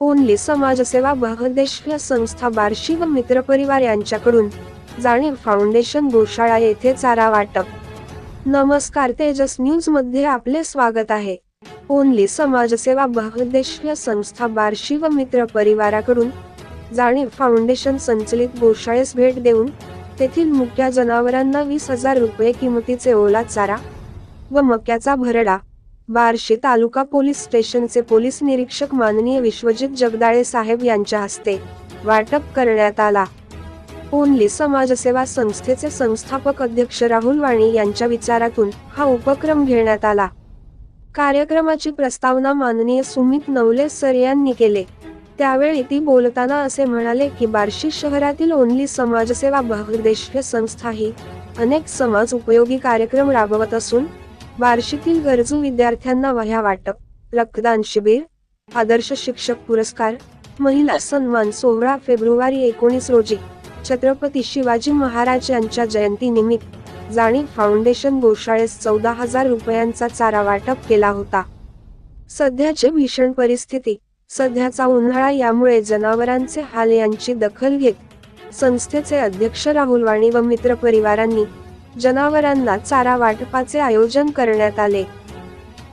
Only समाजसेवा बहुद्देशीय संस्था बार्शी व मित्रपरिवार यांच्याकडून जाणीव फाउंडेशन गोशाळा येथे चारा वाटप. नमस्कार तेजस न्यूजमध्ये आपले स्वागत आहे. ओनली समाजसेवा बहुद्देशीय संस्था बार्शी व मित्र परिवाराकडून जाणीव फाउंडेशन संचलित गोशाळेस भेट देऊन तेथील मुक्या जनावरांना वीस हजार रुपये किमतीचे ओला चारा व मक्याचा भरडा बार्शी तालुका पोलीस स्टेशनचे पोलीस निरीक्षक माननीय विश्वजित जगदाळे साहेब यांच्या हस्ते वाटप करण्यात आला. ओनली समाजसेवा संस्थेचे संस्थापक अध्यक्ष राहुल वाणी यांच्या विचारातून हा उपक्रम घेण्यात आला. कार्यक्रमाची प्रस्तावना माननीय सुमित नवले सर यांनी केले. त्यावेळी ती बोलताना असे म्हणाले की बार्शी शहरातील ओनली समाजसेवा बहुउद्देशीय संस्था ही अनेक समाज उपयोगी कार्यक्रम राबवत असून बार्शीतील गरजू विद्यार्थ्यांना वह्या वाटप रक्तदान शिबिर आदर्श शिक्षक पुरस्कार महिला सन्मान सोहळा फेब्रुवारी एकोणीस रोजी छत्रपती शिवाजी महाराज यांच्या जयंतीनिमित्त जाणीव फाउंडेशन गोशाळेस चौदा हजार रुपयांचा चारा वाटप केला होता. सध्याची भीषण परिस्थिती सध्याचा उन्हाळा यामुळे जनावरांचे हाल यांची दखल घेत संस्थेचे अध्यक्ष राहुल वाणी व मित्र परिवारांनी जनावरांना चारा वाटपाचे आयोजन करण्यात आले.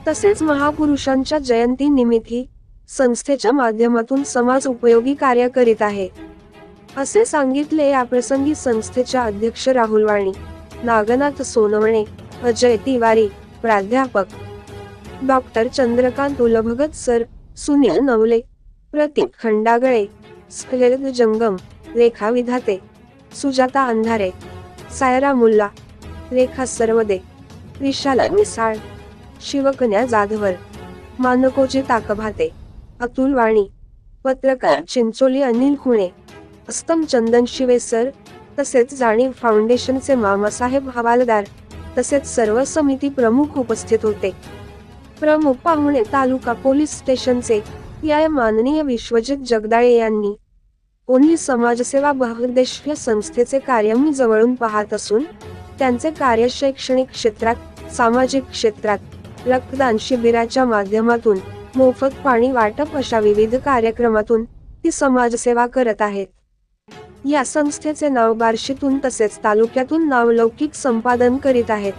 तसेच महापुरुषांच्या जयंतीनिमित्ती संस्थेच्या माध्यमातून समाज उपयोगी कार्य करीत आहे. असे सांगितले याप्रसंगी संस्थेच्या अध्यक्ष राहुल वाणी नागनाथ सोनवणे अजय तिवारी प्राध्यापक डॉक्टर चंद्रकांत उलभगत सर सुनील नवले प्रतीक खंडागळे स्फेद जंगम रेखा विधाते सुजाता अंधारे सायरा मुल्ला रेखा सर्वदे विशाला मिसाळ शिवकन्या जाधवर मानकोजी ताकभाते अतुल वाणी पत्रकार चिंचोली अनिल खुणे अस्तम चंदन शिवेसर तसेच जाणीव फाउंडेशनचे मामासाहेब हवालदार तसेच सर्व समिती प्रमुख उपस्थित होते. प्रमुख पाहुणे तालुका पोलीस स्टेशनचे या माननीय विश्वजित जगदाळे यांनी ओन्ली समाजसेवा बहुउद्देशीय संस्थेचे कार्य मी जवळून पाहत असून त्यांचे कार्य शैक्षणिक क्षेत्रात सामाजिक क्षेत्रात रक्तदान शिबिराच्या माध्यमातून मोफत पाणी वाटप अशा विविध कार्यक्रमातून ती समाजसेवा करत आहेत. या संस्थेचे नाव बार्शीतून तसेच तालुक्यातून नावलौकिक संपादन करीत आहेत.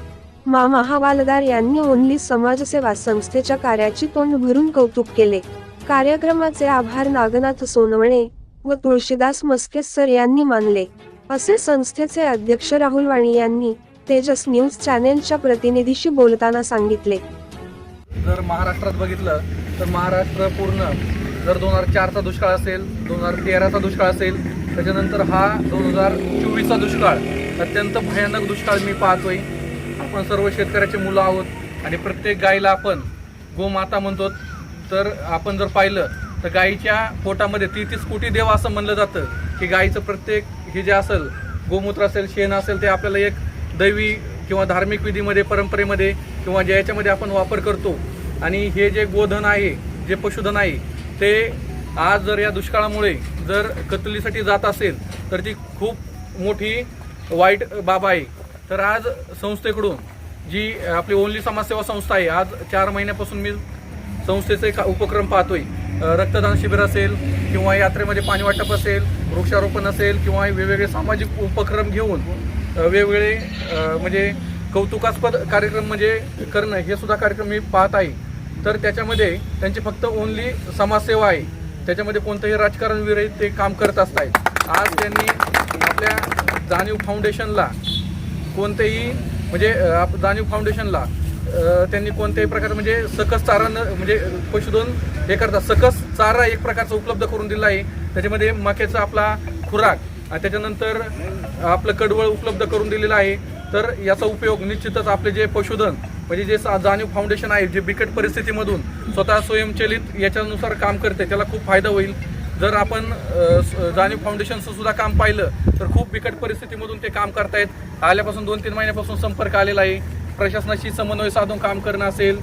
मामा हवालदार यांनी ओनली समाजसेवा संस्थेच्या कार्याची तोंड भरून कौतुक केले. कार्यक्रमाचे आभार नागनाथ सोनवणे व तुळशीदास मस्के सर यांनी मानले. असे संस्थेचे अध्यक्ष राहुल वाणी यांनी तेजस न्यूज चॅनेलच्या प्रतिनिधीशी बोलताना सांगितले. जर महाराष्ट्रात बघितलं तर महाराष्ट्र पूर्ण जर दोन हजार चारचा दुष्काळ असेल दोन हजार तेराचा दुष्काळ असेल त्याच्यानंतर हा दोन हजार चोवीसचा दुष्काळ अत्यंत भयानक दुष्काळ मी पाहतोय. आपण सर्व शेतकऱ्याचे मुलं आहोत आणि प्रत्येक गायीला आपण गोमाता म्हणतो. तर आपण जर पाहिलं तर गायीच्या पोटामध्ये तीस कोटी देव असं म्हणलं जातं की गायीचं प्रत्येक हे जे असेल गोमूत्र असेल शेण असेल ते आपल्याला एक दैवी किंवा धार्मिक विधीमध्ये परंपरेमध्ये किंवा ज्या याच्यामध्ये आपण वापर करतो. आणि हे जे गोधन आहे जे पशुधन आहे ते आज जर या दुष्काळामुळे जर कतलीसाठी जात असेल तर ती खूप मोठी वाईट बाब आहे. तर आज संस्थेकडून जी आपली ओनली समाजसेवा संस्था आहे आज चार महिन्यापासून मी संस्थेचे का उपक्रम पाहतोय. रक्तदान शिबिर असेल किंवा यात्रेमध्ये पाणी वाटप असेल वृक्षारोपण असेल किंवा वेगवेगळे सामाजिक उपक्रम घेऊन वेगवेगळे म्हणजे कौतुकास्पद कार्यक्रम म्हणजे करणं हे सुद्धा कार्यक्रम मी पाहत आहे. तर त्याच्यामध्ये त्यांची फक्त ओनली समाजसेवा आहे. त्याच्यामध्ये कोणतंही राजकारण विरहित ते काम करत असतात. आज त्यांनी आपल्या जाणीव फाउंडेशनला कोणतेही म्हणजे आप- जाणीव फाउंडेशनला त्यांनी कोणत्याही प्रकारे म्हणजे सकस चारण म्हणजे पशुधन हे करतात. सकस चारा एक प्रकारचा उपलब्ध करून दिला आहे. त्याच्यामध्ये मक्याचा आपला खुराक आणि त्याच्यानंतर आपलं कडवळ उपलब्ध करून दिलेलं आहे. तर याचा उपयोग निश्चितच आपले जे पशुधन म्हणजे जे सा- जाणीव फाउंडेशन आहे जे बिकट परिस्थितीमधून स्वतः स्वयंचलित याच्यानुसार काम करते त्याला खूप फायदा होईल. जर आपण स- जाणीव फाउंडेशनचं सुद्धा काम पाहिलं तर खूप बिकट परिस्थितीमधून ते काम करतायत. आल्यापासून दोन तीन महिन्यापासून संपर्क आलेला आहे. प्रशासनाशी समन्वय साधून काम करणं असेल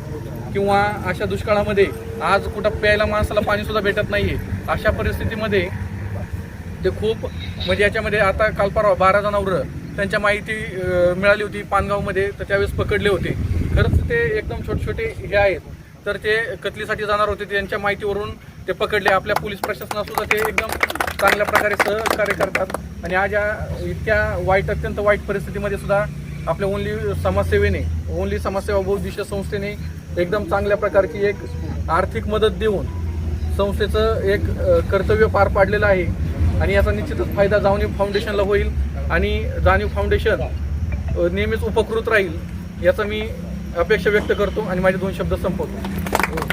किंवा अशा दुष्काळामध्ये आज कुठं प्यायला माणसाला पाणीसुद्धा भेटत नाही आहे अशा परिस्थितीमध्ये ते खूप म्हणजे याच्यामध्ये आता काल परवा बारा जनावरं त्यांच्या माहिती मिळाली होती पानगावमध्ये तर त्यावेळेस पकडले होते. खरंच ते एकदम छोटे छोटे हे आहेत. तर ते कतलीसाठी जाणार होते त्यांच्या माहितीवरून ते पकडले. आपल्या पोलीस प्रशासनासुद्धा ते एकदम चांगल्या प्रकारे सहकार्य करतात. आणि आज या इतक्या वाईट अत्यंत वाईट परिस्थितीमध्ये सुद्धा आपल्या ओनली समाजसेवेने ओनली समाजसेवा बहुद्देशीय संस्थेने एकदम चांगल्या प्रकारची एक आर्थिक मदत देऊन संस्थेचं एक कर्तव्य पार पाडलेलं आहे. आणि याचा निश्चितच फायदा जाणीव फाउंडेशनला होईल आणि जाणीव फाउंडेशन नेहमीच उपकृत राहील याचा मी अपेक्षा व्यक्त करतो आणि माझे दोन शब्द संपवतो.